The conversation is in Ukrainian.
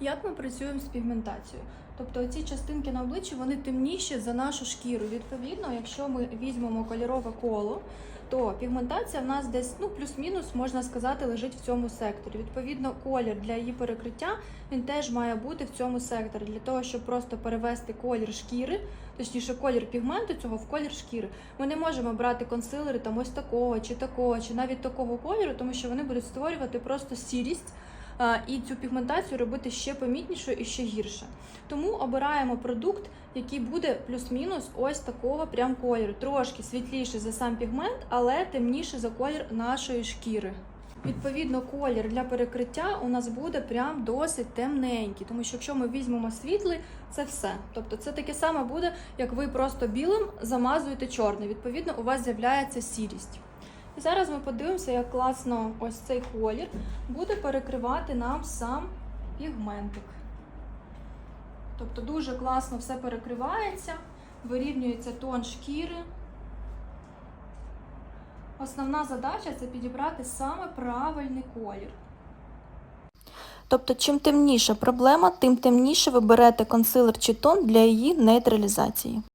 Як ми працюємо з пігментацією? Тобто ці частинки на обличчі вони темніші за нашу шкіру. Відповідно, якщо ми візьмемо кольорове коло, то пігментація в нас десь ну плюс-мінус можна сказати лежить в цьому секторі. Відповідно, колір для її перекриття він теж має бути в цьому секторі для того, щоб просто перевести колір шкіри, точніше колір пігменту цього в колір шкіри. Ми не можемо брати консилери там ось такого чи такого, чи навіть такого кольору, тому що вони будуть створювати просто сірість і цю пігментацію робити ще помітнішою і ще гірше. Тому обираємо продукт, який буде плюс-мінус ось такого прям кольору. Трошки світліший за сам пігмент, але темніший за колір нашої шкіри. Відповідно, колір для перекриття у нас буде прям досить темненький, тому що якщо ми візьмемо світлий, це все. Тобто це таке саме буде, як ви просто білим замазуєте чорний. Відповідно, у вас з'являється сірість. І зараз ми подивимося, як класно ось цей колір буде перекривати нам сам пігментик. Тобто дуже класно все перекривається, вирівнюється тон шкіри. Основна задача це підібрати саме правильний колір. Тобто, чим темніша проблема, тим темніше ви берете консилер чи тон для її нейтралізації.